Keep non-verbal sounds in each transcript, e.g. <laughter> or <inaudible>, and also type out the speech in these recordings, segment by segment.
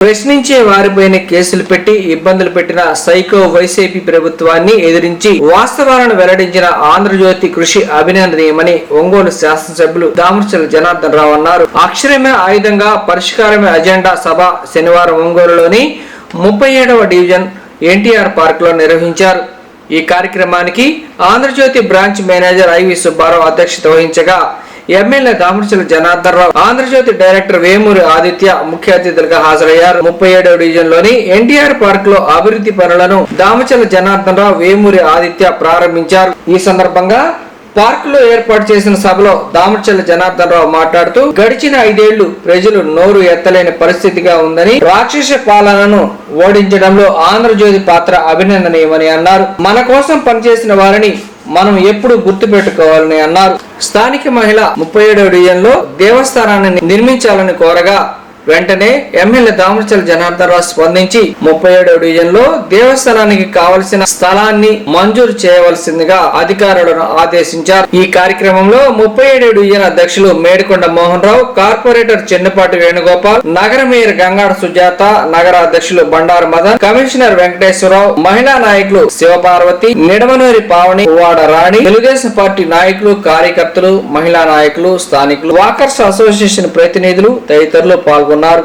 ప్రశ్నించే వారిపైన కేసులు పెట్టి ఇబ్బందులు పెట్టిన సైకో వైసీపీ ప్రభుత్వాన్ని ఎదిరించి వాస్తవాలను వెల్లడించిన ఆంధ్రజ్యోతి కృషి అభినందనీయమని ఒంగోలు శాసనసభ్యులు దామర్చల జనార్దన్ రావు అన్నారు. అక్షరమే ఆయుధంగా పరిష్కారమే అజెండా సభ శనివారం ఒంగోలులోని ముప్పై ఏడవ డివిజన్ ఎన్టీఆర్ పార్క్లో నిర్వహించారు. ఈ కార్యక్రమానికి Andhrajyothi branch manager I V Subbarao అధ్యక్షత వహించగా ఎమ్మెల్యే దామర్చల జనార్దన్ రావు. ఆంధ్రజ్యోతి డైరెక్టర్ వేమూరి ఆదిత్య ముఖ్య అతిథులుగా హాజరయ్యారు. ముప్పై ఏడవ డివిజన్లోని ఎన్టీఆర్ పార్క్లో అభివృద్ధి పనులను దామచల జనార్దన్ రావు వేమూరి ఆదిత్య ప్రారంభించారు. ఈ సందర్భంగా పార్క్లో ఏర్పాటు చేసిన సభలో దామచల జనార్దన్ రావు మాట్లాడుతూ గడిచిన ఐదేళ్ళు ప్రజలు నోరు ఎత్తలేని పరిస్థితిగా ఉందని రాక్షస పాలనను ఓడించడంలో ఆంధ్రజ్యోతి పాత్ర అభినందనీయమని అన్నారు. మన కోసం పనిచేసిన వారిని మనం ఎప్పుడు గుర్తుపెట్టుకోవాలని అన్నారు. స్థానిక మహిళ ముప్పై ఏడవ డివిజన్లో దేవస్థానాన్ని నిర్మించాలని కోరగా వెంటనే ఎమ్మెల్యే దామచల జనార్దన్ రావు స్పందించి ముప్పై ఏడవ డివిజన్లో దేవస్థానానికి కావలసిన స్థలాన్ని మంజూరు చేయవలసిందిగా అధికారులను ఆదేశించారు. ఈ కార్యక్రమంలో ముప్పై ఏడవ డివిజన్ అధ్యక్షులు మేడికొండ మోహన్ రావు కార్పొరేటర్ చెన్నపాటి వేణుగోపాల్ నగర మేయర్ గంగాడ సుజాత నగర అధ్యక్షులు బండారు మదన్ కమిషనర్ వెంకటేశ్వరరావు మహిళా నాయకులు శివపార్వతి నిడమనూరి పావని వాడ రాణి తెలుగుదేశం పార్టీ నాయకులు కార్యకర్తలు మహిళా నాయకులు స్థానికులు వాకర్స్ అసోసియేషన్ ప్రతినిధులు తదితరులు పాల్గొన్నారు. పాల్గొన్నారు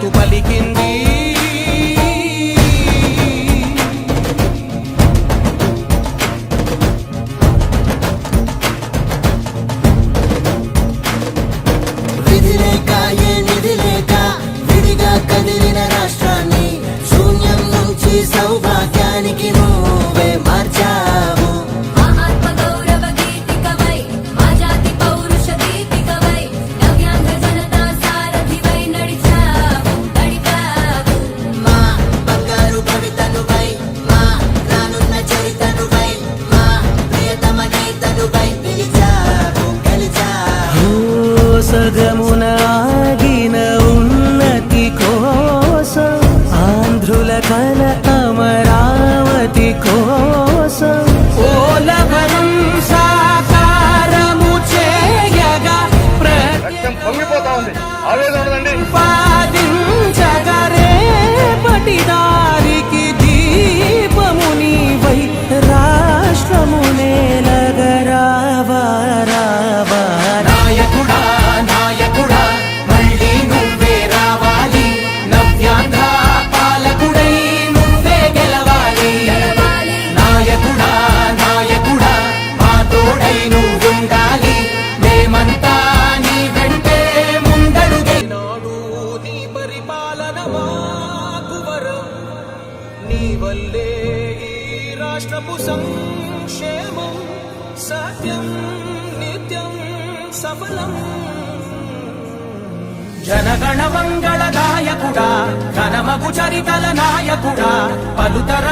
తు పలికింది.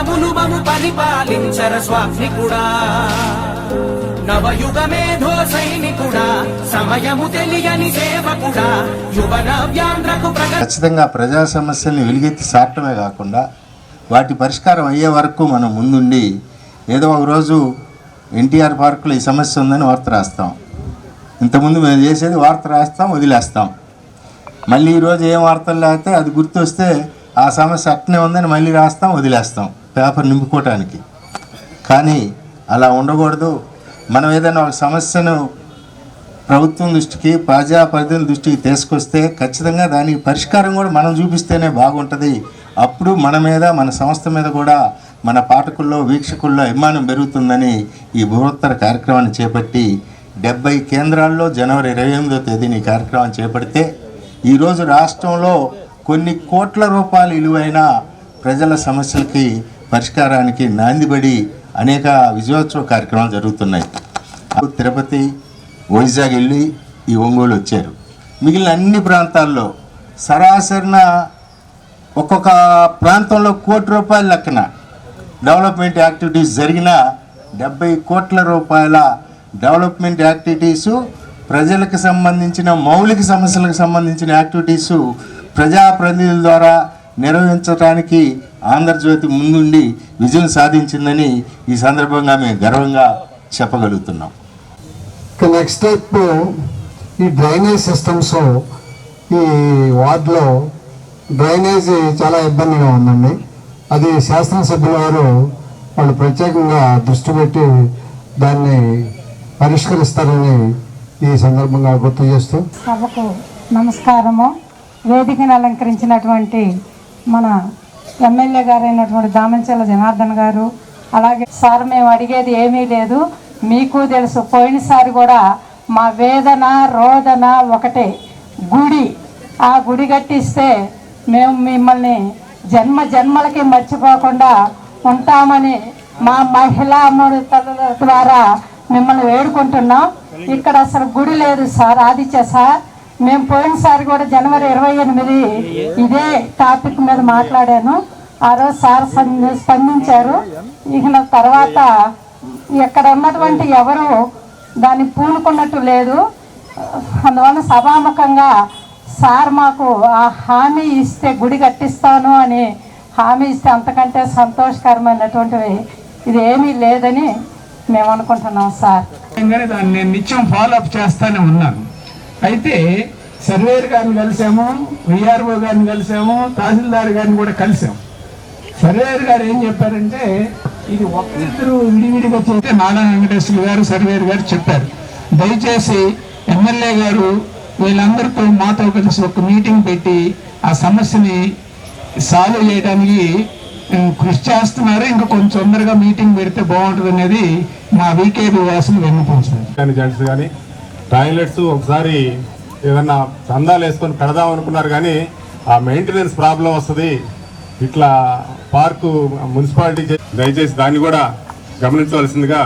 పలుతరములు మము పరిపాలించర స్వామికుడా నవయుగ మేధో సైనికుడా సమయము తెలియని సేవకుడా యువన వ్యాంధ్రకు ఖచ్చితంగా ప్రజా సమస్యల్ని వెలుగెత్తి సాటమే కాకుండా వాటి పరిష్కారం అయ్యే వరకు మనం ముందుండి ఏదో ఒక రోజు ఎన్టీఆర్ పార్కులో ఈ సమస్య ఉందని వార్త రాస్తాం. ఇంతకుముందు మేము చేసేది వార్త రాస్తాం వదిలేస్తాం. మళ్ళీ ఈరోజు ఏం వార్తలు లేకపోతే అది గుర్తొస్తే ఆ సమస్య అట్నే ఉందని మళ్ళీ రాస్తాం వదిలేస్తాం. పేపర్ నింపుకోవటానికి. కానీ అలా ఉండకూడదు. మనం ఏదైనా ఒక సమస్యను ప్రభుత్వం దృష్టికి ప్రజాప్రతినిధుల దృష్టికి తీసుకొస్తే ఖచ్చితంగా దానికి పరిష్కారం కూడా మనం చూపిస్తేనే బాగుంటుంది. అప్పుడు మన మీద మన సంస్థ మీద కూడా మన పాఠకుల్లో వీక్షకుల్లో అభిమానం పెరుగుతుందని ఈ బృహత్తర కార్యక్రమాన్ని చేపట్టి డెబ్బై కేంద్రాల్లో జనవరి ఇరవై ఎనిమిదో తేదీని ఈ కార్యక్రమం చేపడితే ఈరోజు రాష్ట్రంలో కొన్ని కోట్ల రూపాయలు విలువైన ప్రజల సమస్యలకి పరిష్కారానికి నాందిబడి అనేక విజయోత్సవ కార్యక్రమాలు జరుగుతున్నాయి. తిరుపతి వైజాగ్ వెళ్ళి ఈ ఒంగోలు వచ్చారు. మిగిలిన అన్ని ప్రాంతాల్లో సరాసరిన ఒక్కొక్క ప్రాంతంలో కోటి రూపాయల లెక్కన డెవలప్మెంట్ యాక్టివిటీస్ జరిగిన డెబ్బై కోట్ల రూపాయల డెవలప్మెంట్ యాక్టివిటీసు ప్రజలకు సంబంధించిన మౌలిక సమస్యలకు సంబంధించిన యాక్టివిటీసు ప్రజాప్రతినిధుల ద్వారా నిర్వహించడానికి ఆంధ్రజ్యోతి ముందుండి విజయం సాధించిందని ఈ సందర్భంగా మేము గర్వంగా చెప్పగలుగుతున్నాం. ఇక నెక్స్ట్ స్టెప్ ఈ డ్రైనేజ్ సిస్టమ్స్ ఈ వార్డులో డ్రైనేజ్ చాలా ఇబ్బందిగా ఉందండి. అది శాసనసభ్యుల వారు వాళ్ళు ప్రత్యేకంగా దృష్టి పెట్టి దాన్ని పరిష్కరిస్తారని ఈ సందర్భంగా గుర్తు చేస్తూ సభకు నమస్కారము. వేదికను అలంకరించినటువంటి మన ఎమ్మెల్యే గారైనటువంటి దామంచెల జనార్దన్ గారు అలాగే సార్ మేము అడిగేది ఏమీ లేదు మీకు తెలుసు పోయినసారి కూడా మా వేదన రోదన ఒకటే. గుడి ఆ గుడి కట్టిస్తే మేము మిమ్మల్ని జన్మ జన్మలకి మర్చిపోకుండా ఉంటామని మా మహిళా అమృతల ద్వారా మిమ్మల్ని వేడుకుంటున్నాం. ఇక్కడ అసలు గుడి లేదు సార్ ఆదిత్య సార్. మేము పోయినసారి కూడా జనవరి ఇరవై ఎనిమిది ఇదే టాపిక్ మీద మాట్లాడాను. ఆ రోజు సార్ స్పందించారు. ఇక తర్వాత ఇక్కడ ఉన్నటువంటి ఎవరు దాన్ని పూనుకున్నట్టు లేదు. అందువల్ల సభాముఖంగా సార్ మాకు ఆ హామీ ఇస్తే గుడి కట్టిస్తాను అని హామీ ఇస్తే అంతకంటే సంతోషకరమైనటువంటివి ఇది ఏమీ లేదని మేము అనుకుంటున్నాం సార్. దాన్ని నేను నిత్యం ఫాలో అప్ చేస్తానే ఉన్నాను. అయితే సర్వేర్ గారిని కలిసాము విఆర్ఓ గారిని కలిసాము తహసీల్దార్ గారిని కూడా కలిసాము. సర్వేర్ గారు ఏం చెప్పారంటే ఇది ఒకరిద్దరు విడివిడిగా చేస్తే నారా వెంకటేశ్వర గారు సర్వేర్ గారు చెప్పారు. దయచేసి ఎమ్మెల్యే గారు వీళ్ళందరితో మాతో కలిసి ఒక మీటింగ్ పెట్టి ఆ సమస్యని సాల్వ్ చేయడానికి కృషి చేస్తున్నారు. ఇంకా కొంచెం తొందరగా మీటింగ్ పెడితే బాగుంటుంది అనేది మా వీకేబీ వాసులు విన్నపించారు కానీ కానీ టాయిలెట్స్ ఒకసారి ఏదన్నా చందాలు వేసుకొని పెడదాం అనుకున్నారు కానీ ఆ మెయింటెనెన్స్ ప్రాబ్లం వస్తుంది. ఇట్లా పార్కు మున్సిపాలిటీ దయచేసి దాన్ని కూడా గమనించవలసిందిగా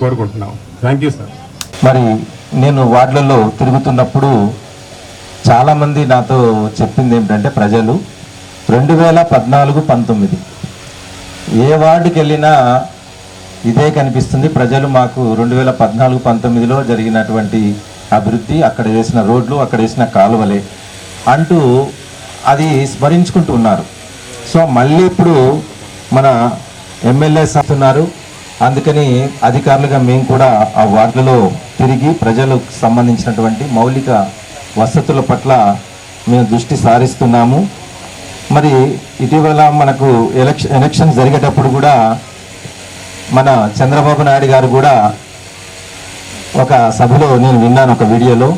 కోరుకుంటున్నాం. థ్యాంక్ యూ సార్ మరి నేను వార్డులలో తిరుగుతున్నప్పుడు చాలామంది నాతో చెప్పింది ఏంటంటే ప్రజలు రెండు వేల పద్నాలుగు పంతొమ్మిది ఏ వార్డుకి వెళ్ళినా ఇదే కనిపిస్తుంది. ప్రజలు మాకు రెండు వేల పద్నాలుగు పంతొమ్మిదిలో జరిగినటువంటి అభివృద్ధి అక్కడ వేసిన రోడ్లు అక్కడ వేసిన కాలువలే అంటూ అది స్మరించుకుంటూ ఉన్నారు. సో మళ్ళీ ఇప్పుడు మన ఎమ్మెల్యే సాగుతున్నారు. అందుకని అధికారులుగా మేము కూడా ఆ వార్డులలో తిరిగి ప్రజలకు సంబంధించినటువంటి మౌలిక వసతుల పట్ల మేము దృష్టి సారిస్తున్నాము. మరి ఇటీవల మనకు ఎలక్షన్ ఎలక్షన్ జరిగేటప్పుడు కూడా మన చంద్రబాబు నాయుడు గారు కూడా ఒక సభలో నేను విన్నాను ఒక వీడియోలో.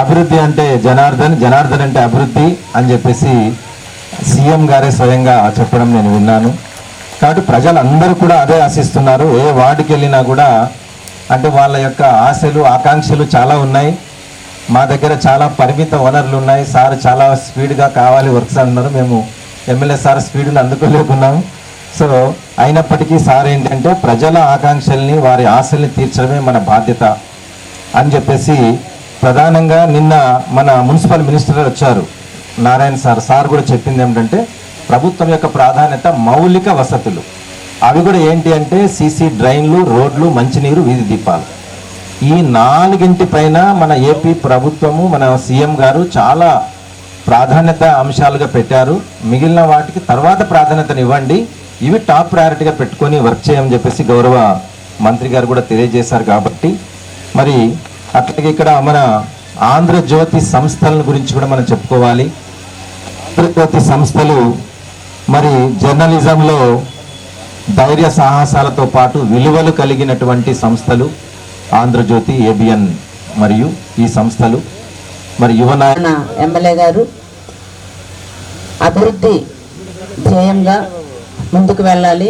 అభివృద్ధి అంటే జనార్దన్ జనార్దన్ అంటే అభివృద్ధి అని చెప్పేసి సీఎం గారే స్వయంగా చెప్పడం నేను విన్నాను. కాబట్టి ప్రజలందరూ కూడా అదే ఆశిస్తున్నారు. ఏ వార్డుకి వెళ్ళినా కూడా అంటే వాళ్ళ యొక్క ఆశలు ఆకాంక్షలు చాలా ఉన్నాయి. మా దగ్గర చాలా పరిమిత వనరులు ఉన్నాయి. సార్ చాలా స్పీడ్గా కావాలి వర్క్స్ అన్నారు మేము ఎమ్మెల్యే సార్ స్పీడ్ని అందుకోలేకున్నాము సో అయినప్పటికీ సార్ ఏంటంటే ప్రజల ఆకాంక్షల్ని వారి ఆశల్ని తీర్చడమే మన బాధ్యత అని చెప్పేసి ప్రధానంగా నిన్న మన మున్సిపల్ మినిస్టర్ వచ్చారు. నారాయణ సార్ సార్ కూడా చెప్పింది ఏమిటంటే ప్రభుత్వం యొక్క ప్రాధాన్యత మౌలిక వసతులు. అవి కూడా ఏంటి అంటే సీసీ డ్రైన్లు రోడ్లు మంచినీరు వీధి దీపాలు. ఈ నాలుగింటి పైన మన ఏపీ ప్రభుత్వము మన సీఎం గారు చాలా ప్రాధాన్యత అంశాలుగా పెట్టారు. మిగిలిన వాటికి తర్వాత ప్రాధాన్యతనివ్వండి. ఇవి టాప్ ప్రయారిటీగా పెట్టుకొని వర్క్ చేయమని చెప్పేసి గౌరవ మంత్రి గారు కూడా తెలియజేశారు కాబట్టి మరి అట్లాగే ఇక్కడ మన ఆంధ్రజ్యోతి సంస్థల గురించి కూడా మనం చెప్పుకోవాలి. ఆంధ్రజ్యోతి సంస్థలు మరి జర్నలిజంలో ధైర్య సాహసాలతో పాటు విలువలు కలిగినటువంటి సంస్థలు ఆంధ్రజ్యోతి ఏబిఎన్ మరియు ఈ సంస్థలు. మరి యువ ఎమ్మెల్యే గారు అభివృద్ధి ధ్యేయంగా ముందుకు వెళ్ళాలి.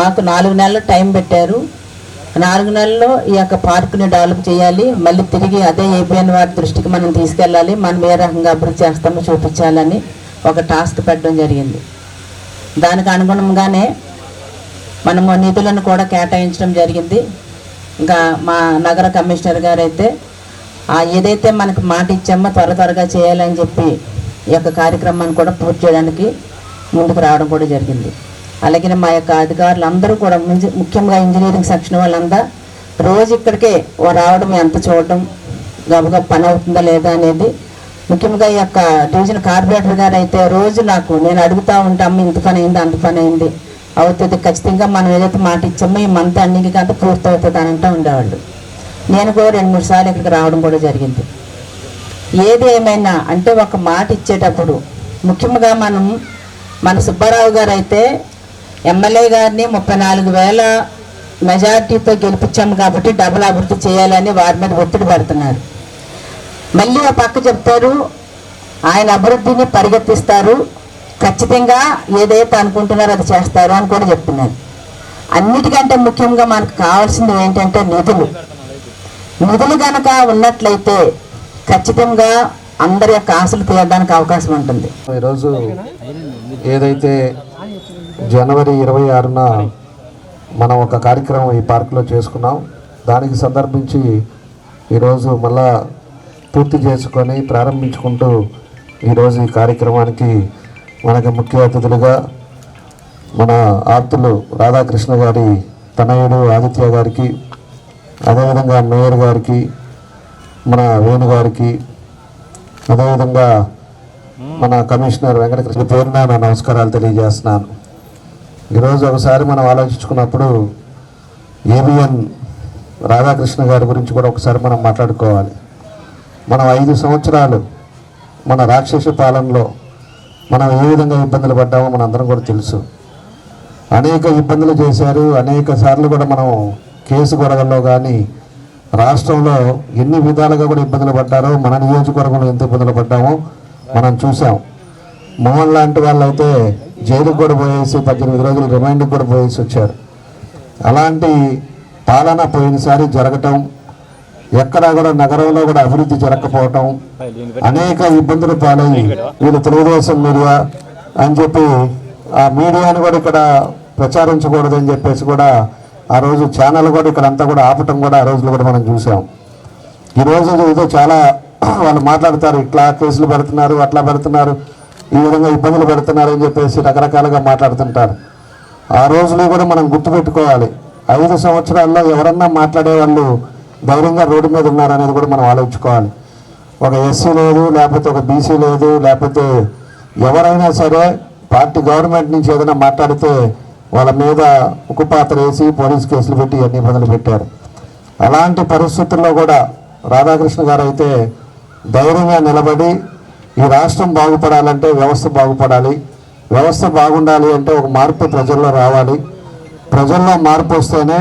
మాకు నాలుగు నెలలు టైం పెట్టారు. నాలుగు నెలల్లో ఈ యొక్క పార్కుని డెవలప్ చేయాలి. మళ్ళీ తిరిగి అదే ఏబిఎన్ వారి దృష్టికి మనం తీసుకెళ్ళాలి. మనం ఏ రకంగా అభివృద్ధి చేస్తామో చూపించాలని ఒక టాస్క్ పెట్టడం జరిగింది. దానికి అనుగుణంగానే మనము నిధులను కూడా కేటాయించడం జరిగింది. ఇంకా మా నగర కమిషనర్ గారైతే ఏదైతే మనకు మాట ఇచ్చామో త్వర త్వరగా చేయాలని చెప్పి ఈ యొక్క కార్యక్రమాన్ని కూడా పూర్తి చేయడానికి ముందుకు రావడం కూడా జరిగింది. అలాగే మా యొక్క అధికారులు అందరూ కూడా ముఖ్యంగా ఇంజనీరింగ్ సెక్షన్ వాళ్ళంతా రోజు ఇక్కడికే ఓ రావడం ఎంత చూడడం గబగబ పని అవుతుందా లేదా అనేది. ముఖ్యంగా ఈ యొక్క డివిజన్ కార్పొరేటర్ గారు అయితే రోజు నాకు నేను అడుగుతా ఉంటాము ఇంత పని అయింది అంత పని అయింది. అవుతుంది. ఖచ్చితంగా మనం ఏదైతే మాట ఇచ్చామో ఈ మంత్ అన్నికి కంటే పూర్తి అవుతుంది అని అంటూ ఉండేవాళ్ళు. నేను కూడా రెండు మూడు సార్లు ఇక్కడికి రావడం కూడా జరిగింది. ఏది ఏమైనా అంటే ఒక మాట ఇచ్చేటప్పుడు ముఖ్యంగా మనం మన సుబ్బారావు గారు అయితే ఎమ్మెల్యే గారిని ముప్పై నాలుగు వేల మెజార్టీతో గెలిపించాము కాబట్టి డబుల్ అభివృద్ధి చేయాలని వారి మీద ఒత్తిడి పడుతున్నారు. మళ్ళీ ఆ పక్క చెప్తారు ఆయన అభివృద్ధిని పరిగెత్తిస్తారు ఖచ్చితంగా ఏదైతే అనుకుంటున్నారో అది చేస్తారు అని కూడా చెప్తున్నారు. అన్నిటికంటే ముఖ్యంగా మనకు కావాల్సింది ఏంటంటే నిధులు. నిధులు కనుక ఉన్నట్లయితే ఖచ్చితంగా అందరి యొక్క ఆశలు తీయడానికి అవకాశం ఉంటుంది. ఈరోజు ఏదైతే జనవరి ఇరవై ఆరున మనం ఒక కార్యక్రమం ఈ పార్కులో చేసుకున్నాం. దానికి సందర్భించి ఈరోజు మళ్ళా పూర్తి చేసుకొని ప్రారంభించుకుంటూ ఈరోజు ఈ కార్యక్రమానికి మనకి ముఖ్య అతిథులుగా మన ఆప్తులు రాధాకృష్ణ గారి తనయుడు ఆదిత్య గారికి అదేవిధంగా మేయర్ గారికి మన వేణు గారికి అదేవిధంగా మన కమిషనర్ వెంకటకృష్ణ పేరున నా నమస్కారాలు తెలియజేస్తున్నాను. ఈరోజు ఒకసారి మనం ఆలోచించుకున్నప్పుడు ఏబిఎన్ రాధాకృష్ణ గారి గురించి కూడా ఒకసారి మనం మాట్లాడుకోవాలి. మనం ఐదు సంవత్సరాలు మన రాక్షస పాలనలో మనం ఏ విధంగా ఇబ్బందులు పడ్డామో మన అందరం కూడా తెలుసు. అనేక ఇబ్బందులు చేశారు అనేక సార్లు కూడా మనం కేసు గొడవల్లో కానీ రాష్ట్రంలో ఎన్ని విధాలుగా కూడా ఇబ్బందులు పడ్డారో మన నియోజకవర్గంలో ఎంత ఇబ్బందులు పడ్డామో మనం చూసాం మోహన్ లాంటి వాళ్ళైతే జైలుకు కూడా పోయేసి పద్దెనిమిది రోజులు రిమైండ్కి కూడా పోయేసి వచ్చారు. అలాంటి పాలన పోయినసారి జరగటం ఎక్కడా కూడా నగరంలో కూడా అభివృద్ధి జరగకపోవటం అనేక ఇబ్బందులు పాలయ్యి వీళ్ళు తెలుగుదేశం మీడియా అని చెప్పి ఆ మీడియాను కూడా ఇక్కడ ప్రచారించకూడదని చెప్పేసి కూడా ఆ రోజు ఛానల్ కూడా ఇక్కడ అంతా కూడా ఆపటం కూడా ఆ రోజులు కూడా మనం చూసాం. ఈ రోజు ఏదో చాలా వాళ్ళు మాట్లాడతారు ఇట్లా కేసులు పెడుతున్నారు అట్లా పెడుతున్నారు. ఈ విధంగా ఇబ్బందులు పెడుతున్నారని చెప్పేసి రకరకాలుగా మాట్లాడుతుంటారు. ఆ రోజులు కూడా మనం గుర్తుపెట్టుకోవాలి ఐదు సంవత్సరాల్లో ఎవరన్నా మాట్లాడే వాళ్ళు ధైర్యంగా రోడ్డు మీద ఉన్నారనేది కూడా మనం ఆలోచించుకోవాలి. ఒక ఎస్సీ లేదు లేకపోతే ఒక బీసీ లేదు లేకపోతే ఎవరైనా సరే పార్టీ గవర్నమెంట్ నుంచి ఏదైనా మాట్లాడితే వాళ్ళ మీద ఉక్కుపాత్ర వేసి పోలీస్ కేసులు పెట్టి అన్ని ఇబ్బందులు పెట్టారు. అలాంటి పరిస్థితుల్లో కూడా రాధాకృష్ణ గారు అయితే ధైర్యంగా నిలబడి ఈ రాష్ట్రం బాగుపడాలంటే వ్యవస్థ బాగుపడాలి. వ్యవస్థ బాగుండాలి అంటే ఒక మార్పు ప్రజల్లో రావాలి. ప్రజల్లో మార్పు వస్తేనే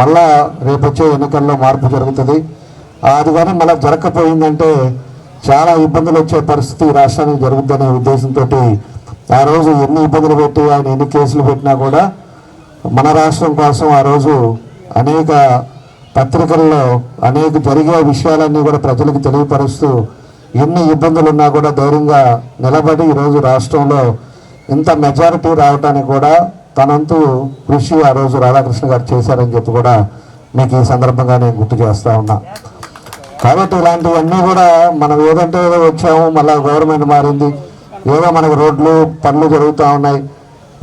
మళ్ళా రేపొచ్చే ఎన్నికల్లో మార్పు జరుగుతుంది. అది కానీ మళ్ళీ జరగకపోయిందంటే చాలా ఇబ్బందులు వచ్చే పరిస్థితి రాష్ట్రానికి జరుగుతుందనే ఉద్దేశంతో ఆ రోజు ఎన్ని ఇబ్బందులు పెట్టి ఆయన ఎన్ని కేసులు పెట్టినా కూడా మన రాష్ట్రం కోసం ఆ రోజు అనేక పత్రికల్లో అనేక జరిగే విషయాలన్నీ కూడా ప్రజలకు తెలియపరుస్తూ ఎన్ని ఇబ్బందులు ఉన్నా కూడా ధైర్యంగా నిలబడి ఈరోజు రాష్ట్రంలో ఇంత మెజారిటీ రావడానికి కూడా తనంతు కృషి ఆ రోజు రాధాకృష్ణ గారు చేశారని చెప్పి కూడా మీకు ఈ సందర్భంగా నేను గుర్తు చేస్తూ ఉన్నా. కాబట్టి ఇలాంటివన్నీ కూడా మనం ఏదంటే ఏదో వచ్చాము మళ్ళీ గవర్నమెంట్ మారింది ఏదో మనకు రోడ్లు పనులు జరుగుతూ ఉన్నాయి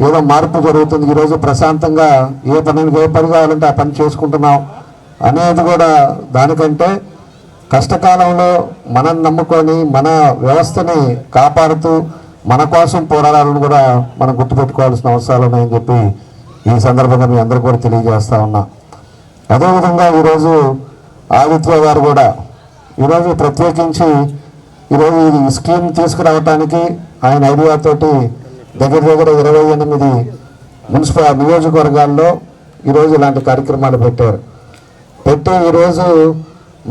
ఏదో మార్పు జరుగుతుంది ఈరోజు ప్రశాంతంగా ఏ పనికి ఏ పని కావాలంటే ఆ పని చేసుకుంటున్నాం అనేది కూడా దానికంటే కష్టకాలంలో మనం నమ్ముకొని మన వ్యవస్థని కాపాడుతూ మన కోసం పోరాడాలని కూడా మనం గుర్తుపెట్టుకోవాల్సిన అవసరాలు ఉన్నాయని చెప్పి ఈ సందర్భంగా మీ అందరూ కూడా తెలియజేస్తా ఉన్నా. అదేవిధంగా ఈరోజు ఆదిత్య గారు కూడా ఈరోజు ప్రత్యేకించి ఈరోజు ఈ స్కీమ్ తీసుకురావటానికి ఆయన ఐడియాతోటి దగ్గర దగ్గర ఇరవై ఎనిమిది మున్సిపల్ నియోజకవర్గాల్లో ఈరోజు ఇలాంటి కార్యక్రమాలు పెట్టారు. పెట్టి ఈరోజు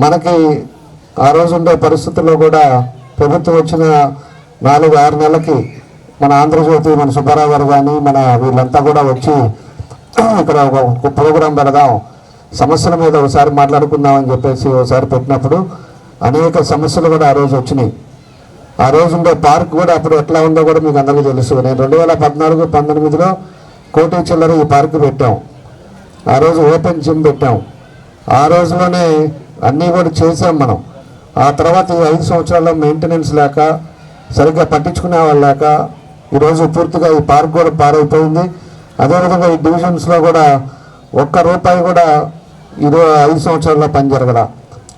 మనకి ఆ రోజు ఉండే పరిస్థితుల్లో కూడా ప్రభుత్వం వచ్చిన నాలుగు ఆరు నెలలకి మన ఆంధ్రజ్యోతి మన సుబ్బారావు గారు కానీ మన వీళ్ళంతా కూడా వచ్చి ఇక్కడ ఒక ప్రోగ్రాం పెడదాం సమస్యల మీద ఒకసారి మాట్లాడుకుందాం అని చెప్పేసి ఒకసారి పెట్టినప్పుడు అనేక సమస్యలు కూడా ఆ రోజు వచ్చినాయి. ఆ రోజు ఉండే పార్క్ కూడా అప్పుడు ఎట్లా ఉందో కూడా మీకు అందరికీ తెలుసు. నేను రెండు వేల పద్నాలుగు పంతొమ్మిదిలో కోటి చిల్లర ఈ పార్క్ పెట్టాం. ఆ రోజు ఓపెన్ జిమ్ పెట్టాం. ఆ రోజులోనే అన్నీ కూడా చేసాం మనం. ఆ తర్వాత ఈ ఐదు సంవత్సరాల్లో మెయింటెనెన్స్ లేక సరిగ్గా పట్టించుకునే వాళ్ళు లేక ఈరోజు పూర్తిగా ఈ పార్క్ కూడా పారైపోయింది అదేవిధంగా ఈ డివిజన్స్లో కూడా ఒక్క రూపాయి కూడా ఈరోజు ఐదు సంవత్సరాల్లో పని జరగడం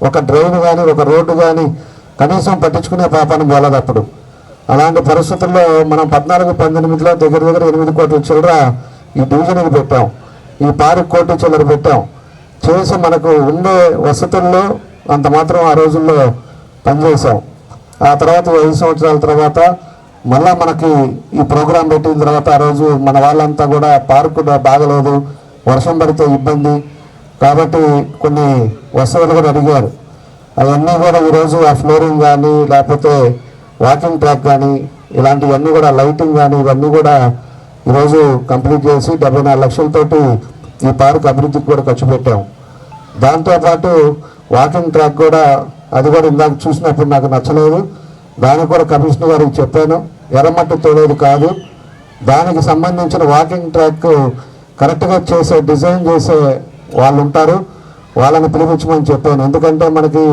ఒక డ్రైన్ కానీ ఒక రోడ్డు కానీ కనీసం పట్టించుకునే పాపాన్ని పోలేదు అప్పుడు. అలాంటి పరిస్థితుల్లో మనం పద్నాలుగు పంతొమ్మిదిలో దగ్గర దగ్గర ఎనిమిది కోట్ల చిల్లర ఈ డివిజన్కి పెట్టాం. ఈ పార్క్ కోటి చిల్లర పెట్టాం. చేసి మనకు ఉండే వసతుల్లో అంత మాత్రం ఆ రోజుల్లో పనిచేసాం ఆ తర్వాత ఐదు సంవత్సరాల తర్వాత మళ్ళా మనకి ఈ ప్రోగ్రాం పెట్టిన తర్వాత ఆ రోజు మన వాళ్ళంతా కూడా పార్కు బాగలేదు వర్షం పడితే ఇబ్బంది కాబట్టి కొన్ని వసతులు కూడా అడిగారు. అవన్నీ కూడా ఈరోజు ఆ ఫ్లోరింగ్ కానీ లేకపోతే వాకింగ్ ట్రాక్ కానీ ఇలాంటివన్నీ కూడా లైటింగ్ కానీ ఇవన్నీ కూడా ఈరోజు కంప్లీట్ చేసి డెబ్బై నాలుగు లక్షలతోటి ఈ పార్క్ అభివృద్ధికి కూడా ఖర్చు పెట్టాము. దాంతోపాటు వాకింగ్ ట్రాక్ కూడా అది కూడా ఇందాక చూసినప్పుడు నాకు నచ్చలేదు. దానికి కూడా కమిషనర్ గారికి చెప్పాను. ఎర్రమట్టి తోలేదు కాదు. దానికి సంబంధించిన వాకింగ్ ట్రాక్ కరెక్ట్గా చేసే డిజైన్ చేసే వాళ్ళు ఉంటారు. వాళ్ళని పిలిపించమని చెప్పాను. ఎందుకంటే మనకి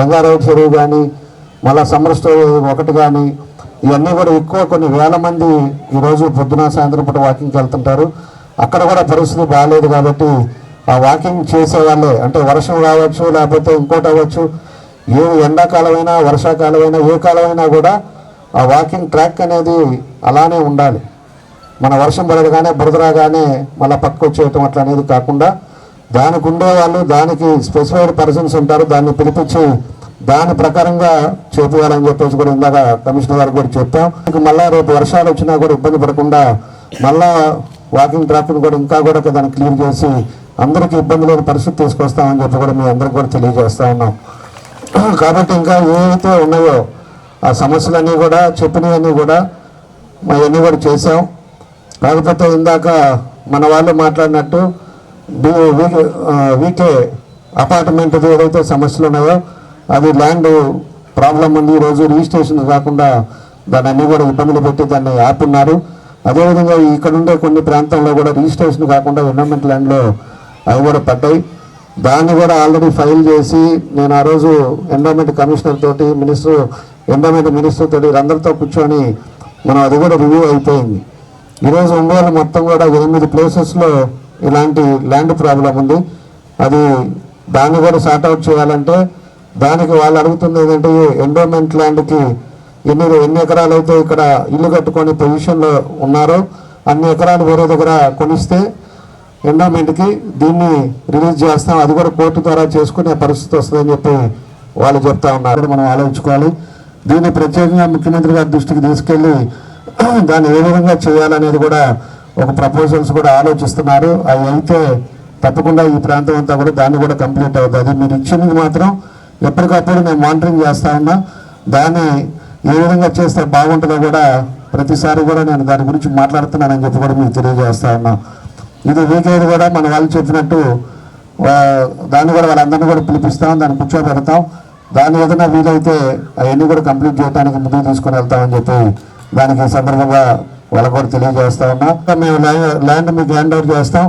రంగారావు చెరువు కానీ మళ్ళా సమ్మర్ ఒకటి కానీ ఇవన్నీ కూడా ఎక్కువ కొన్ని వేల మంది ఈరోజు పొద్దున సాయంత్రం పూట వాకింగ్కి వెళ్తుంటారు. అక్కడ కూడా పరిస్థితి బాగాలేదు కాబట్టి ఆ వాకింగ్ చేసేవాళ్ళే అంటే వర్షం రావచ్చు లేకపోతే ఇంకోటి అవ్వచ్చు ఏ ఎండాకాలమైనా వర్షాకాలమైనా ఏ కాలమైనా కూడా ఆ వాకింగ్ ట్రాక్ అనేది అలానే ఉండాలి. మన వర్షం పడగానే బురద రాగానే మళ్ళీ పక్కకు వచ్చేయటం అట్లా అనేది కాకుండా దానికి ఉండే వాళ్ళు దానికి స్పెసిఫైడ్ పర్సన్స్ ఉంటారు దాన్ని పిలిపించి దాని ప్రకారంగా చేపేయాలని చెప్పేసి కూడా ఇందాక కమిషనర్ గారు కూడా చెప్పాం. మళ్ళీ రేపు వర్షాలు వచ్చినా కూడా ఇబ్బంది పడకుండా మళ్ళా వాకింగ్ ట్రాఫిక్ కూడా ఇంకా కూడా దాన్ని క్లియర్ చేసి అందరికీ ఇబ్బంది లేని పరిస్థితి తీసుకొస్తామని చెప్పి కూడా మీ అందరికి కూడా తెలియజేస్తా ఉన్నాం. కాబట్టి ఇంకా ఏవైతే ఉన్నాయో ఆ సమస్యలన్నీ కూడా చెప్పినవన్నీ కూడా అవన్నీ కూడా చేసాం కాకపోతే ఇందాక మన వాళ్ళు మాట్లాడినట్టు వీకే అపార్ట్మెంట్ ఏదైతే సమస్యలు ఉన్నాయో అది ల్యాండ్ ప్రాబ్లం ఉంది ఈరోజు రిజిస్ట్రేషన్ కాకుండా దాన్ని అన్నీ కూడా ఇబ్బందులు పెట్టి దాన్ని ఆపున్నారు. అదేవిధంగా ఇక్కడ ఉండే కొన్ని ప్రాంతాల్లో కూడా రిజిస్ట్రేషన్ కాకుండా ఎన్విరాన్మెంట్ ల్యాండ్లో అవి కూడా పడ్డాయి. దాన్ని కూడా ఆల్రెడీ ఫైల్ చేసి నేను ఆ రోజు ఎండోమెంట్ కమిషనర్ తోటి మినిస్టర్ ఎండోమెంట్ మినిస్టర్ తోటి అందరితో కూర్చొని మనం అది కూడా రివ్యూ అయిపోయింది. ఈరోజు ఒంగోలు మొత్తం కూడా ఎనిమిది ప్లేసెస్లో ఇలాంటి ల్యాండ్ ప్రాబ్లం ఉంది. అది దాన్ని కూడా సార్ట్అవుట్ చేయాలంటే దానికి వాళ్ళు అడుగుతుంది ఏంటంటే ఎండోమెంట్ ల్యాండ్కి ఎన్ని ఎన్ని ఎకరాలు అయితే ఇక్కడ ఇల్లు కట్టుకొని పొజిషన్లో ఉన్నారో అన్ని ఎకరాలు వేరే దగ్గర కొనిస్తే ఎండోమెంట్కి దీన్ని రిలీజ్ చేస్తాం. అది కూడా కోర్టు ద్వారా చేసుకునే పరిస్థితి వస్తుందని చెప్పి వాళ్ళు చెప్తా ఉన్నారు. మనం ఆలోచించుకోవాలి. దీన్ని ప్రత్యేకంగా ముఖ్యమంత్రి గారి దృష్టికి తీసుకెళ్ళి దాన్ని ఏ విధంగా చేయాలనేది కూడా ఒక ప్రపోజల్స్ కూడా ఆలోచిస్తున్నారు. అవి అయితే తప్పకుండా ఈ ప్రాంతం అంతా కూడా దాన్ని కూడా కంప్లీట్ అవుతుంది మీరు ఇచ్చినది మాత్రం ఎప్పటికప్పుడు నేను మానిటరింగ్ చేస్తా ఉన్నా దాన్ని ఏ విధంగా చేస్తే బాగుంటుందో కూడా ప్రతిసారి కూడా నేను దాని గురించి మాట్లాడుతున్నానని చెప్పి కూడా మీకు తెలియజేస్తా ఉన్నాం. ఇది వీకేది కూడా మన వాళ్ళు చెప్పినట్టు దాన్ని కూడా వాళ్ళందరినీ కూడా పిలిపిస్తాం దాన్ని కూర్చోబెడతాం. దాని ఏదైనా వీలైతే అవన్నీ కూడా కంప్లీట్ చేయడానికి ముందుకు తీసుకొని వెళ్తామని చెప్పి దానికి సందర్భంగా వాళ్ళకు కూడా తెలియజేస్తా ఉన్నాం. మేము ల్యాండ్ మీకు హ్యాండ్ ఓవర్ చేస్తాం.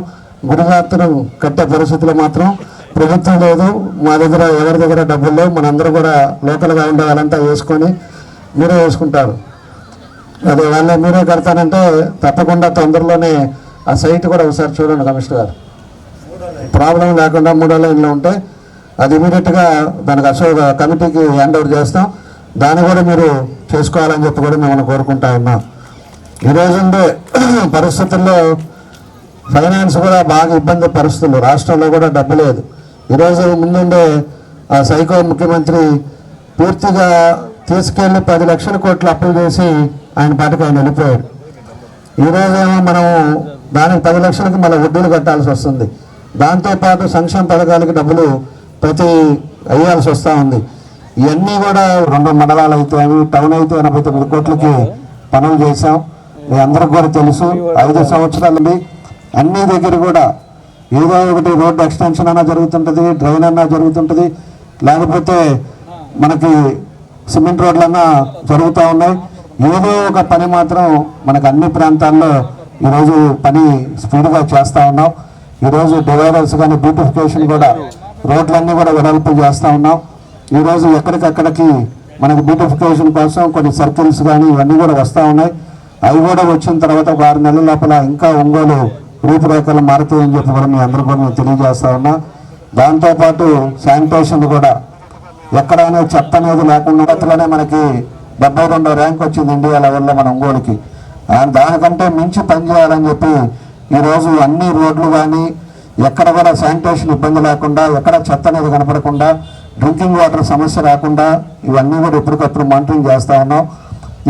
గుడిగాత్రం కట్టే పరిస్థితిలో మాత్రం ప్రభుత్వం లేదు. మా దగ్గర ఎవరి దగ్గర డబ్బులు లేవు. మనందరూ కూడా లోకల్గా ఉండే వాళ్ళంతా వేసుకొని మీరే వేసుకుంటారు. అదే వాళ్ళ మీరే కడతానంటే తప్పకుండా తొందరలోనే ఆ సైట్ కూడా ఒకసారి చూడండి కమిషనర్ గారు. ప్రాబ్లం లేకుండా మూడో లైన్లో ఉంటే అది ఇమీడియట్గా దానికి అసలు కమిటీకి హ్యాండ్ ఓవర్ చేస్తాం. దాన్ని కూడా మీరు చేసుకోవాలని చెప్పి కూడా మిమ్మల్ని కోరుకుంటా ఉన్నాం. ఈరోజు ఉండే పరిస్థితుల్లో ఫైనాన్స్ కూడా బాగా ఇబ్బంది పరిస్థితులు రాష్ట్రంలో కూడా డబ్బు లేదు. ఈరోజు ముందుండే ఆ సైకో ముఖ్యమంత్రి పూర్తిగా తీసుకెళ్ళి పది లక్షల కోట్లు అప్పులు చేసి ఆయన పాటకు ఆయన వెళ్ళిపోయాడు. ఈరోజేమో మనము దానికి పది లక్షలకి మళ్ళీ వడ్డీలు కట్టాల్సి వస్తుంది. దాంతోపాటు సంక్షేమ పథకాలకి డబ్బులు ప్రతి అయ్యాల్సి వస్తూ ఉంది. ఇవన్నీ కూడా రెండు మండలాలు అయితే అవి టౌన్ అయితే ఎనభై తొమ్మిది కోట్లకి పనులు చేశాం. మీ అందరికి కూడా తెలుసు ఐదు సంవత్సరాలు అన్ని దగ్గర కూడా ఏదో ఒకటి రోడ్డు ఎక్స్టెన్షన్ అన్నా జరుగుతుంటుంది డ్రైన్ అన్నా జరుగుతుంటుంది. లేకపోతే మనకి సిమెంట్ రోడ్లన్నా జరుగుతూ ఉన్నాయి. ఏదో ఒక పని మాత్రం మనకు అన్ని ప్రాంతాల్లో ఈరోజు పని స్పీడ్గా చేస్తూ ఉన్నాం. ఈరోజు డివైడర్స్ కానీ బ్యూటిఫికేషన్ కూడా రోడ్లన్నీ కూడా వెడల్పు చేస్తూ ఉన్నాం. ఈరోజు ఎక్కడికక్కడికి మనకి బ్యూటిఫికేషన్ కోసం కొన్ని సర్కిల్స్ కానీ ఇవన్నీ కూడా వస్తూ ఉన్నాయి. అవి కూడా వచ్చిన తర్వాత ఒక ఆరు నెలల లోపల ఇంకా ఒంగోలు రూపురేఖలు మారుతాయని చెప్పి కూడా మీ అందరూ కూడా తెలియజేస్తా ఉన్నా. దాంతోపాటు శానిటేషన్ కూడా ఎక్కడైనా చెత్త అనేది లేకుండా మనకి డెబ్బై రెండో ర్యాంక్ వచ్చింది ఇండియా లెవెల్లో మన ఒంగోలుకి. దానికంటే మించి పనిచేయాలని చెప్పి ఈరోజు అన్ని రోడ్లు కానీ ఎక్కడ కూడా శానిటేషన్ ఇబ్బంది లేకుండా ఎక్కడ చెత్త అనేది కనపడకుండా డ్రింకింగ్ వాటర్ సమస్య రాకుండా ఇవన్నీ కూడా ఎప్పటికప్పుడు మానిటరింగ్ చేస్తూ ఉన్నాం.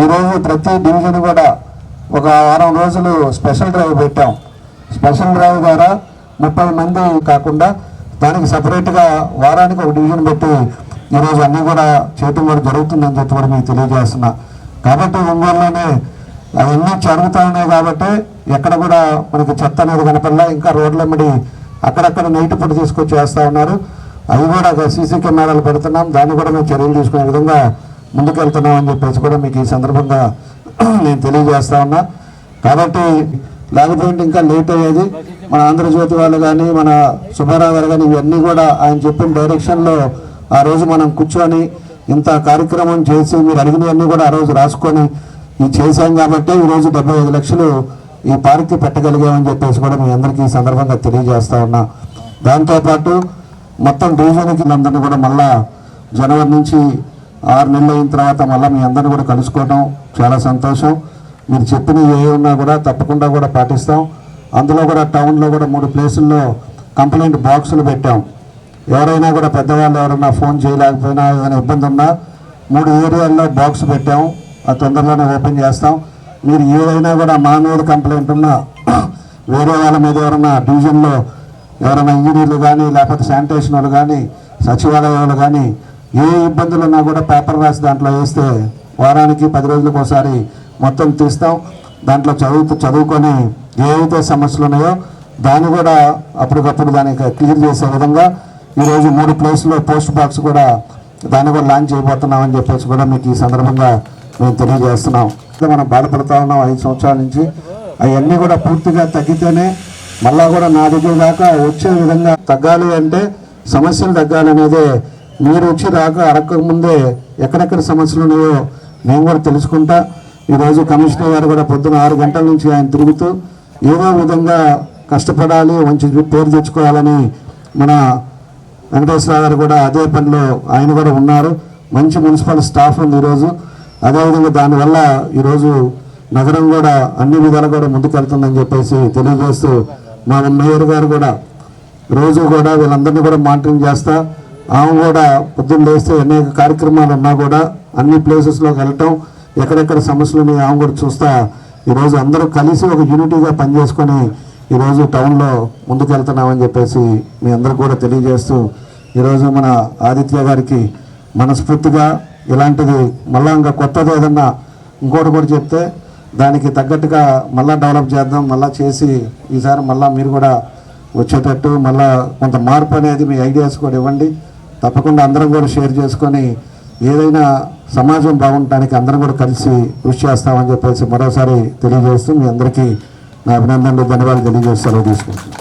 ఈరోజు ప్రతి డివిజన్ కూడా ఒక వారం రోజులు స్పెషల్ డ్రైవ్ పెట్టాం. స్పెషల్ డ్రైవ్ ద్వారా ముప్పై మంది కాకుండా దానికి సపరేట్గా వారానికి ఒక డివిజన్ పెట్టి ఈరోజు అన్నీ కూడా చేయటం కూడా జరుగుతుందని చెప్పి కూడా మీకు తెలియజేస్తున్నా. కాబట్టి ఒంగోలులోనే అవన్నీ జరుగుతూ ఉన్నాయి కాబట్టి ఎక్కడ కూడా మనకి చెత్త అనేది కనపడలే. ఇంకా రోడ్ల మిడి అక్కడక్కడ నైట్ పొడి తీసుకొచ్చి వేస్తూ ఉన్నారు. అవి కూడా సీసీ కెమెరాలు పెడుతున్నాం. దాన్ని కూడా మేము చర్యలు తీసుకునే విధంగా ముందుకెళ్తున్నాం అని చెప్పేసి కూడా మీకు ఈ సందర్భంగా <clears throat> నేను తెలియజేస్తా ఉన్నా. కాబట్టి లేకపోతే ఇంకా లేట్ అయ్యేది. మన ఆంధ్రజ్యోతి వాళ్ళు కానీ మన సుబ్బారావు గారు కానీ ఇవన్నీ కూడా ఆయన చెప్పిన డైరెక్షన్లో ఆ రోజు మనం కూర్చొని ఇంత కార్యక్రమం చేసి మీరు అడిగినవన్నీ కూడా ఆ రోజు రాసుకొని ఇది చేశాం కాబట్టి ఈరోజు డెబ్బై ఐదు లక్షలు ఈ పార్క్కి పెట్టగలిగామని చెప్పేసి కూడా మీ అందరికీ ఈ సందర్భంగా తెలియజేస్తా ఉన్నా. దాంతోపాటు మొత్తం డివిజన్కి అందరినీ కూడా మళ్ళా జనవరి నుంచి ఆరు నెలలు అయిన తర్వాత మళ్ళీ మీ అందరిని కూడా కలుసుకోవడం చాలా సంతోషం. మీరు చెప్పిన ఏ ఉన్నా కూడా తప్పకుండా కూడా పాటిస్తాం. అందులో కూడా టౌన్లో కూడా మూడు ప్లేసుల్లో కంప్లైంట్ బాక్సులు పెట్టాం. ఎవరైనా కూడా పెద్దవాళ్ళు ఎవరైనా ఫోన్ చేయలేకపోయినా ఏదైనా ఇబ్బంది ఉన్నా మూడు ఏరియాల్లో బాక్స్ పెట్టాము ఆ తొందరలోనే ఓపెన్ చేస్తాం. మీరు ఏదైనా కూడా మా మీద కంప్లైంట్ ఉన్నా వేరే వాళ్ళ మీద ఎవరైనా డివిజన్లో ఎవరైనా ఇంజనీర్లు కానీ లేకపోతే శానిటేషన్ వాళ్ళు కానీ సచివాలయ వాళ్ళు కానీ ఏ ఇబ్బందులు ఉన్నా కూడా పేపర్ రాసి దాంట్లో వేస్తే వారానికి పది రోజులకు ఒకసారి మొత్తం తీస్తాం. దాంట్లో చదువుతూ చదువుకొని ఏవైతే సమస్యలు ఉన్నాయో దాన్ని కూడా అప్పటికప్పుడు దానికి క్లియర్ చేసే విధంగా ఈరోజు మూడు ప్లేస్లో పోస్ట్ బాక్స్ కూడా దాన్ని కూడా లాంచ్ చేయబోతున్నామని చెప్పేసి కూడా మీకు ఈ సందర్భంగా మేము తెలియజేస్తున్నాం. ఇంకా మనం బాధపడతా ఉన్నాం ఐదు సంవత్సరాల నుంచి. అవన్నీ కూడా పూర్తిగా తగ్గితేనే మళ్ళా కూడా నా దగ్గర దాకా వచ్చే విధంగా తగ్గాలి అంటే సమస్యలు తగ్గాలి అనేది మీరు వచ్చి రాక అరక్క ముందే ఎక్కడెక్కడ సమస్యలు ఉన్నాయో మేము కూడా తెలుసుకుంటా. ఈరోజు కమిషనర్ గారు కూడా పొద్దున ఆరు గంటల నుంచి ఆయన తిరుగుతూ ఏదో విధంగా కష్టపడాలి మంచి పేరు తెచ్చుకోవాలని మన వెంకటేశ్వర గారు కూడా అదే పనిలో ఆయన కూడా ఉన్నారు. మంచి మున్సిపల్ స్టాఫ్ ఉంది ఈరోజు. అదేవిధంగా దానివల్ల ఈరోజు నగరం కూడా అన్ని విధాలు కూడా ముందుకెళ్తుందని చెప్పేసి తెలియజేస్తూ మా మేయర్ గారు కూడా రోజు కూడా వీళ్ళందరినీ కూడా మానిటరింగ్ చేస్తా. ఆమె కూడా పొద్దున్న లేస్తే అనేక కార్యక్రమాలు ఉన్నా కూడా అన్ని ప్లేసెస్లోకి వెళ్ళటం ఎక్కడెక్కడ సమస్యలు ఉన్నాయో ఆమె కూడా చూస్తా. ఈరోజు అందరూ కలిసి ఒక యూనిటీగా పనిచేసుకొని ఈరోజు టౌన్లో ముందుకెళ్తున్నామని చెప్పేసి మీ అందరికి కూడా తెలియజేస్తూ ఈరోజు మన ఆదిత్య గారికి మనస్ఫూర్తిగా ఇలాంటిది మళ్ళా ఇంకా కొత్తది ఏదన్నా ఇంకోటి కూడా చెప్తే దానికి తగ్గట్టుగా మళ్ళా డెవలప్ చేద్దాం మళ్ళీ చేసి ఈసారి మళ్ళీ మీరు కూడా వచ్చేటట్టు మళ్ళా కొంత మార్పు అనేది మీ ఐడియాస్ కూడా ఇవ్వండి. తప్పకుండా అందరం కూడా షేర్ చేసుకొని ఏదైనా సమాజం బాగుండటానికి అందరం కూడా కలిసి కృషి చేస్తామని చెప్పేసి మరోసారి తెలియజేస్తూ మీ అందరికీ నా అభినందనలు ధన్యవాదాలు తెలియజేస్తారో తీసుకుంటున్నాను.